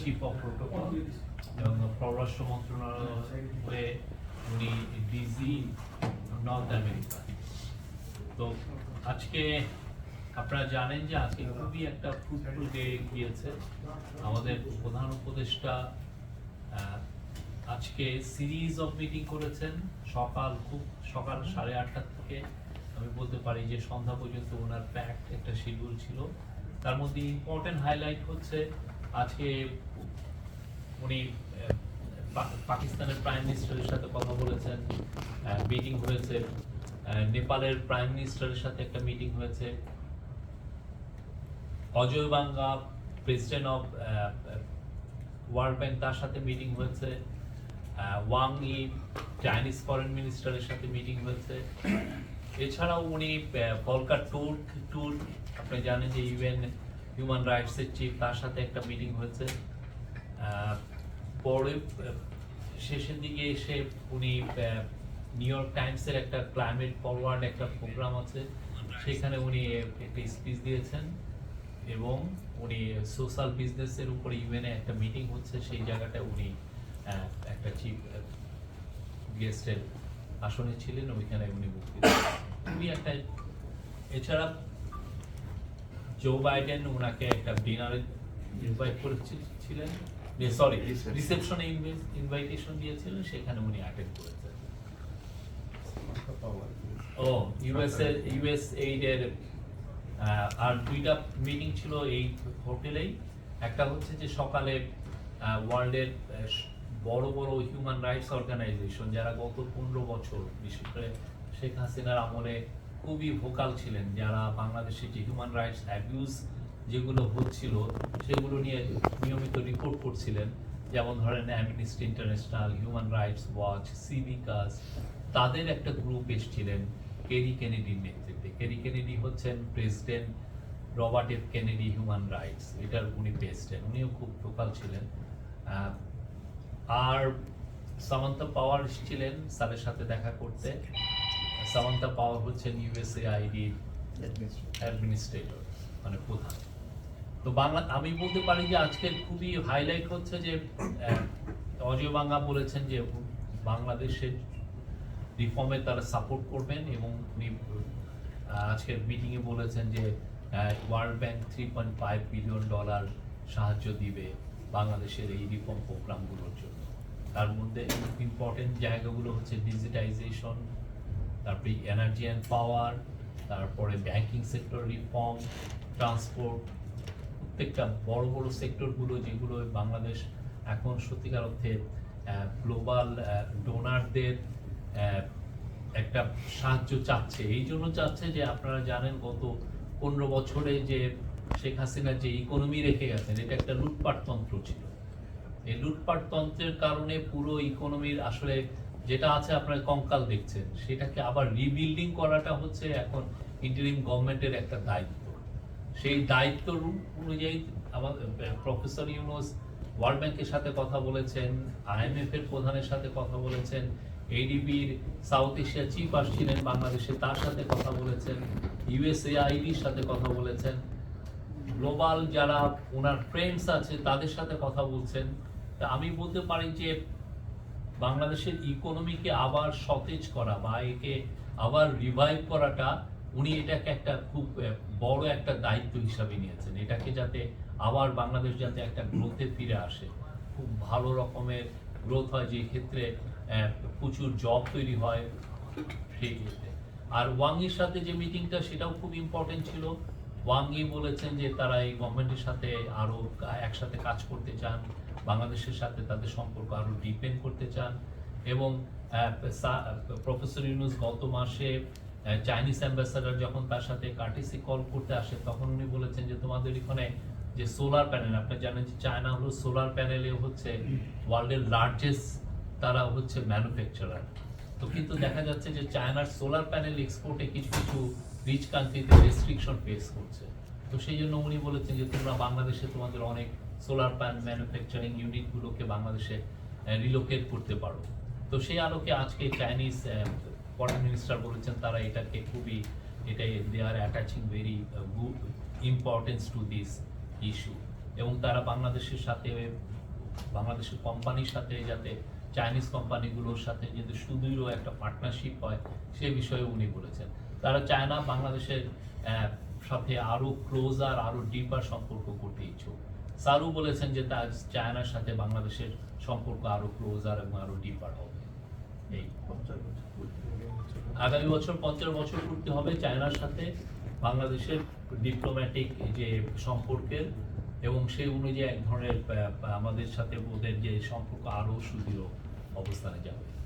Chief তো আজকে আপনারা জানেন যে আজকে খুবই একটা ডে গিয়েছে। আমাদের প্রধান উপদেষ্টা আজকে সিরিজ অফ মিটিং করেছেন। সকাল খুব, সকাল সাড়ে আটটা থেকে আমি বলতে পারি যে সন্ধ্যা পর্যন্ত ওনার প্যাক একটা শিডিউল ছিল। তার মধ্যে ইম্পর্টেন্ট হাইলাইট হচ্ছে আজকে উনি পাকিস্তানের প্রাইম মিনিস্টারের সাথে কথা বলেছেন মিটিং হয়েছে নেপালের প্রাইম মিনিস্টারের সাথে একটা মিটিং হয়েছে। অজয় বাঙ্গা প্রেসিডেন্ট অফ ওয়ার্ল্ড ব্যাংক তার সাথে মিটিং হয়েছে। ওয়াং ই চাইনিজ ফরেন মিনিস্টারের সাথে মিটিং হয়েছে। এছাড়াও উনি কলকার ট্যুর ট্যুর আপনি জানেন যে ইউএন হিউম্যান রাইটস এর চিফ তার সাথে একটা মিটিং হয়েছে। পরে শেষের দিকে এসে উনি নিউ ইয়র্ক টাইমসের একটা ক্লাইমেট ফরওয়ার্ড একটা প্রোগ্রাম আছে। সেখানে উনি একটা স্পিচ দিয়েছেন এবং উনি সোশ্যাল বিজনেসের উপরে ইউএনএ একটা মিটিং হচ্ছে। সেই জায়গাটায় উনি একটা চিফ গেস্টের আসনে ছিলেন। ওইখানে উনি দিয়েছেন। উনি একটা এছাড়া জো বাইডেন ওনাকে একটা ডিনারে ইনভাইট করেছিলেন। সরি রিসেপশনে ইনভাইটেশন দিয়েছিলেন সেখানে উনি অ্যাটেন্ড করেছেন। ও ইউএস এর ইউএস এইডের আহ, আর দুইটা মিটিং ছিল এই হোটেলেই। একটা হচ্ছে যে সকালে ওয়ার্ল্ডের বড় বড় হিউম্যান রাইটস অর্গানাইজেশন যারা গত পনেরো বছর বিশেষ করে শেখ হাসিনার আমলে খুবই ভোকাল ছিলেন, যারা বাংলাদেশে যে হিউম্যান রাইটস অ্যাবিউজ যেগুলো হচ্ছিল, সেগুলো নিয়ে নিয়মিত রিপোর্ট করছিলেন। যেমন ধরেন Amnesty International Human Rights Watch সিভিকাস তাদের একটা গ্রুপ এসছিলেন কেরি কেনেডির নেতৃত্বে। কেরি কেনেডি হচ্ছেন president Robert F Kennedy human rights এটার উনি প্রেসিডেন্ট উনিও খুব ভোকাল ছিলেন। আর সামান্তা পাওয়ার ছিলেন স্যারের সাথে দেখা করতে। সামান্তা পাওয়ার হচ্ছেন ইউএসএ আইডি অ্যাডমিনিস্ট্রেটর মানে প্রধান। তো বাংলা আমি বলতে পারি যে আজকের খুবই হাইলাইট হচ্ছে যে অজয় বাঙ্গা বলেছেন যে বাংলাদেশের রিফর্মে তারা সাপোর্ট করবেন এবং উনি আজকের মিটিংয়ে বলেছেন যে World Bank three point five billion dollar সাহায্য দিবে বাংলাদেশের এই রিফর্ম প্রোগ্রামগুলোর জন্য। তার মধ্যে ইম্পর্টেন্ট জায়গাগুলো হচ্ছে ডিজিটাইজেশন তারপরে এনার্জি অ্যান্ড পাওয়ার তারপরে ব্যাংকিং সেক্টর রিফর্ম ট্রান্সপোর্ট প্রত্যেকটা বড় বড় সেক্টরগুলো যেগুলো বাংলাদেশ এখন সত্যিকার অর্থে গ্লোবাল ডোনারদের একটা সাহায্য চাচ্ছে। এই জন্য চাচ্ছে যে আপনারা জানেন গত পনেরো বছরে যে শেখ হাসিনা যে ইকোনমি রেখে গেছেন, এটা একটা লুটপাট তন্ত্র ছিল। এই লুটপাট তন্ত্রের কারণে পুরো ইকোনমির আসলে যেটা আছে আপনার কঙ্কাল দেখছেন, সেটাকে আবার রিবিল্ডিং করাটা হচ্ছে এখন ইন্টারিম গভর্নমেন্টের একটা দায়িত্ব। সেই দায়িত্ব অনুযায়ী আমাদের প্রফেসর ইউনুস ওয়ার্ল্ড ব্যাংকের সাথে কথা বলেছেন আইএমএফ এর প্রধানের সাথে কথা বলেছেন এডিবির সাউথ এশিয়া চিফ আসছিলেন বাংলাদেশে, তার সাথে কথা বলেছেন ইউএসএআইডির সাথে কথা বলেছেন। গ্লোবাল যারা ওনার ফ্রেন্ডস আছে, তাদের সাথে কথা বলছেন। তা আমি বলতে পারি যে বাংলাদেশের ইকোনমিকে আবার সতেজ করা বা একে আবার রিভাইভ করাটা উনি এটাকে একটা খুব বড় একটা দায়িত্ব হিসাবে নিয়েছেন। এটাকে যাতে আবার বাংলাদেশ যাতে একটা গ্রোথে ফিরে আসে। খুব ভালো রকমের গ্রোথ হয় যে ক্ষেত্রে প্রচুর জব তৈরি হয় সেই ক্ষেত্রে। আর ওয়াংয়ের সাথে যে মিটিংটা সেটাও খুব ইম্পর্টেন্ট ছিল। ওয়াংই বলেছেন যে তারা এই গভর্নমেন্টের সাথে আরও একসাথে কাজ করতে চান। বাংলাদেশের সাথে তাদের সম্পর্ক আরও ডিপেন্ড করতে চান এবং প্রফেসর ইউনুস গত মাসে চাইনিজ অ্যাম্বাসাডার যখন তার সাথে কার্টিসি কল করতে আসে, তখন উনি বলেছেন যে তোমাদের এখানে যে সোলার প্যানেল আপনি জানেন যে চায়না হলো সোলার প্যানেলে হচ্ছে ওয়ার্ল্ডের লার্জেস্ট তারা হচ্ছে ম্যানুফ্যাকচারার তো কিন্তু দেখা যাচ্ছে যে চায়নার সোলার প্যানেল এক্সপোর্টে কিছু কিছু রিচ কান্ট্রিতে রেস্ট্রিকশন ফেস করছে। তো সেই জন্য উনি বলেছেন যে তোমরা বাংলাদেশে তোমাদের অনেক সোলার প্যান ম্যানুফ্যাকচারিং ইউনিটগুলোকে বাংলাদেশে রিলোকেট করতে পারো। তো সেই আলোকে আজকে চাইনিজ ফরেন মিনিস্টার বলেছেন তারা এটাকে খুবই, এটাই they are attaching very good importance to this issue এবং তারা বাংলাদেশের সাথে, বাংলাদেশের কোম্পানির সাথে যাতে চাইনিজ কোম্পানিগুলোর সাথে যদি সুদৃঢ় একটা পার্টনারশিপ হয়, সে বিষয়ে উনি বলেছেন। তারা চায় না বাংলাদেশের সাথে আরও ক্লোজার আরও ডিপার সম্পর্ক করতে ইচ্ছুক। সারু বলেছেন যে তার চায়নার সাথে বাংলাদেশের সম্পর্ক আরও ক্লোজার এবং আরও ডিপার হবে। এই। আগামী বছর পঞ্চাশ বছর পূর্তি হবে চায়নার সাথে বাংলাদেশের ডিপ্লোম্যাটিক যে সম্পর্কের এবং সেই অনুযায়ী এক ধরনের আমাদের সাথে ওদের যে সম্পর্ক আরও সুদৃঢ় অবস্থানে যাবে।